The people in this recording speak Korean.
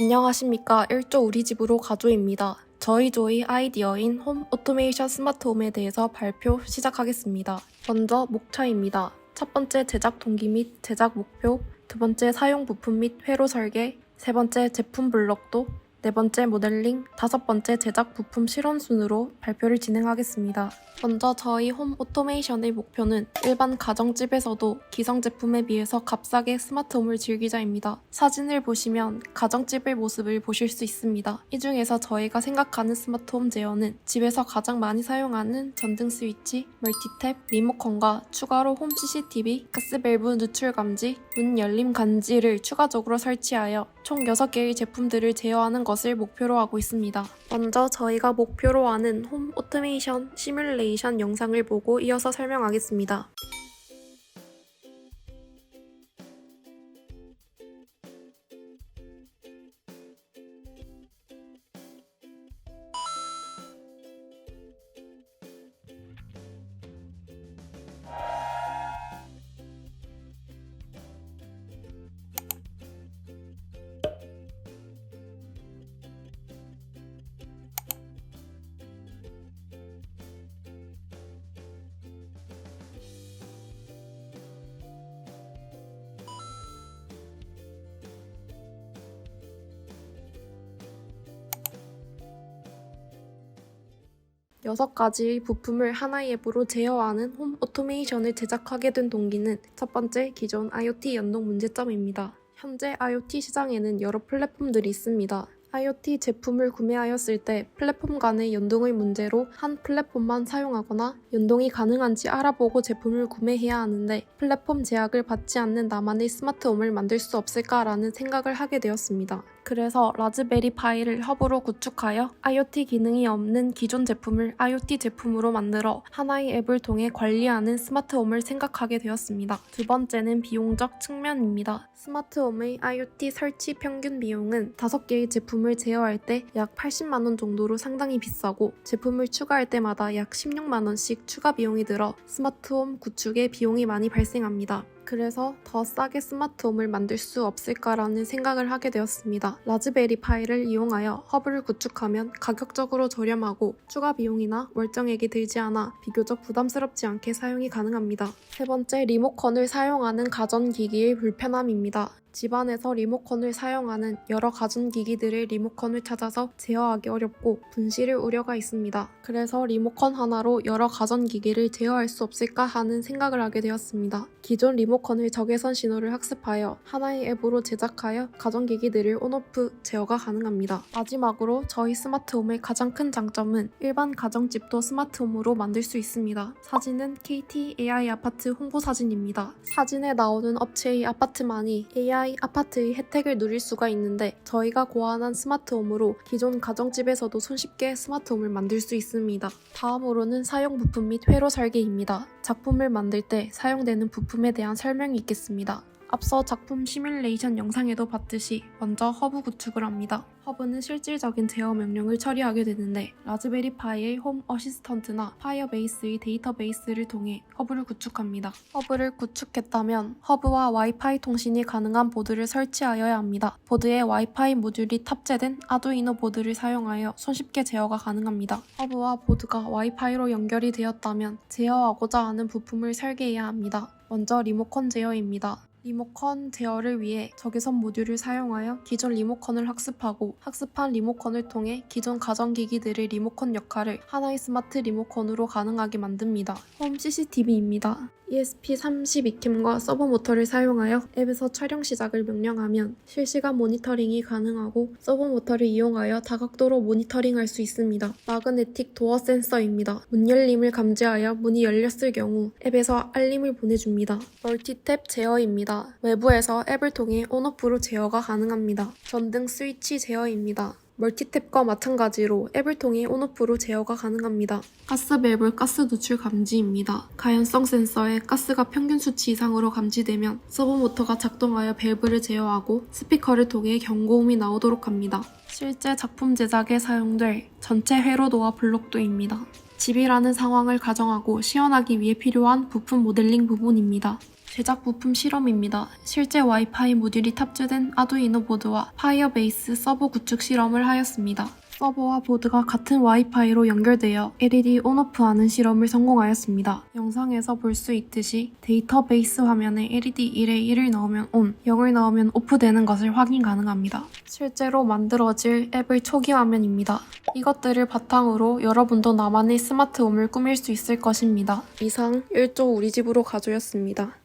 안녕하십니까. 1조 우리 집으로 가조입니다. 저희 조의 아이디어인 홈 오토메이션 스마트홈에 대해서 발표 시작하겠습니다. 먼저 목차입니다. 첫 번째 제작 동기 및 제작 목표, 두 번째 사용 부품 및 회로 설계, 세 번째 제품 블록도, 네 번째 모델링, 다섯 번째 제작 부품 실험 순으로 발표를 진행하겠습니다. 먼저 저희 홈 오토메이션의 목표는 일반 가정집에서도 기성 제품에 비해서 값싸게 스마트홈을 즐기자입니다. 사진을 보시면 가정집의 모습을 보실 수 있습니다. 이 중에서 저희가 생각하는 스마트홈 제어는 집에서 가장 많이 사용하는 전등 스위치, 멀티탭, 리모컨과 추가로 홈 CCTV, 가스밸브 누출 감지, 문 열림 감지를 추가적으로 설치하여 총 6개의 제품들을 제어하는 것을 목표로 하고 있습니다. 먼저 저희가 목표로 하는 홈 오토메이션 시뮬레이션 영상을 보고 이어서 설명하겠습니다. 여섯 가지의 부품을 하나의 앱으로 제어하는 홈 오토메이션을 제작하게 된 동기는 첫 번째 기존 IoT 연동 문제점입니다. 현재 IoT 시장에는 여러 플랫폼들이 있습니다. IoT 제품을 구매하였을 때 플랫폼 간의 연동의 문제로 한 플랫폼만 사용하거나 연동이 가능한지 알아보고 제품을 구매해야 하는데 플랫폼 제약을 받지 않는 나만의 스마트홈을 만들 수 없을까라는 생각을 하게 되었습니다. 그래서 라즈베리 파이를 허브로 구축하여 IoT 기능이 없는 기존 제품을 IoT 제품으로 만들어 하나의 앱을 통해 관리하는 스마트홈을 생각하게 되었습니다. 두 번째는 비용적 측면입니다. 스마트홈의 IoT 설치 평균 비용은 5개의 제품을 제어할 때 약 80만 원 정도로 상당히 비싸고 제품을 추가할 때마다 약 16만 원씩 추가 비용이 들어 스마트홈 구축에 비용이 많이 발생합니다. 그래서 더 싸게 스마트홈을 만들 수 없을까라는 생각을 하게 되었습니다. 라즈베리 파이를 이용하여 허브를 구축하면 가격적으로 저렴하고 추가 비용이나 월정액이 들지 않아 비교적 부담스럽지 않게 사용이 가능합니다. 세 번째, 리모컨을 사용하는 가전기기의 불편함입니다. 집안에서 리모컨을 사용하는 여러 가전기기들의 리모컨을 찾아서 제어하기 어렵고 분실의 우려가 있습니다. 그래서 리모컨 하나로 여러 가전기기를 제어할 수 없을까 하는 생각을 하게 되었습니다. 기존 리모컨의 적외선 신호를 학습하여 하나의 앱으로 제작하여 가전기기들을 온오프 제어가 가능합니다. 마지막으로 저희 스마트홈의 가장 큰 장점은 일반 가정집도 스마트홈으로 만들 수 있습니다. 사진은 KT AI 아파트 홍보 사진입니다. 사진에 나오는 업체의 아파트만이 AI 아파트의 혜택을 누릴 수가 있는데 저희가 고안한 스마트홈으로 기존 가정집에서도 손쉽게 스마트홈을 만들 수 있습니다. 다음으로는 사용 부품 및 회로 설계입니다. 작품을 만들 때 사용되는 부품에 대한 설명이 있겠습니다. 앞서 작품 시뮬레이션 영상에도 봤듯이 먼저 허브 구축을 합니다. 허브는 실질적인 제어 명령을 처리하게 되는데 라즈베리 파이의 홈 어시스턴트나 파이어베이스의 데이터베이스를 통해 허브를 구축합니다. 허브를 구축했다면 허브와 와이파이 통신이 가능한 보드를 설치하여야 합니다. 보드에 와이파이 모듈이 탑재된 아두이노 보드를 사용하여 손쉽게 제어가 가능합니다. 허브와 보드가 와이파이로 연결이 되었다면 제어하고자 하는 부품을 설계해야 합니다. 먼저 리모컨 제어입니다. 리모컨 제어를 위해 적외선 모듈을 사용하여 기존 리모컨을 학습하고 학습한 리모컨을 통해 기존 가전기기들의 리모컨 역할을 하나의 스마트 리모컨으로 가능하게 만듭니다. 홈 CCTV입니다. ESP32캠과 서버 모터를 사용하여 앱에서 촬영 시작을 명령하면 실시간 모니터링이 가능하고 서버 모터를 이용하여 다각도로 모니터링할 수 있습니다. 마그네틱 도어 센서입니다. 문 열림을 감지하여 문이 열렸을 경우 앱에서 알림을 보내줍니다. 멀티탭 제어입니다. 외부에서 앱을 통해 온오프로 제어가 가능합니다. 전등 스위치 제어입니다. 멀티탭과 마찬가지로 앱을 통해 온오프로 제어가 가능합니다. 가스 밸브 가스 누출 감지입니다. 가연성 센서에 가스가 평균 수치 이상으로 감지되면 서버 모터가 작동하여 밸브를 제어하고 스피커를 통해 경고음이 나오도록 합니다. 실제 작품 제작에 사용될 전체 회로도와 블록도입니다. 집이라는 상황을 가정하고 시연하기 위해 필요한 부품 모델링 부분입니다. 제작 부품 실험입니다. 실제 와이파이 모듈이 탑재된 아두이노 보드와 파이어베이스 서버 구축 실험을 하였습니다. 서버와 보드가 같은 와이파이로 연결되어 LED 온오프하는 실험을 성공하였습니다. 영상에서 볼 수 있듯이 데이터베이스 화면에 LED 1에 1을 넣으면 ON, 0을 넣으면 OFF 되는 것을 확인 가능합니다. 실제로 만들어질 앱의 초기 화면입니다. 이것들을 바탕으로 여러분도 나만의 스마트홈을 꾸밀 수 있을 것입니다. 이상 1조 우리 집으로 가조였습니다.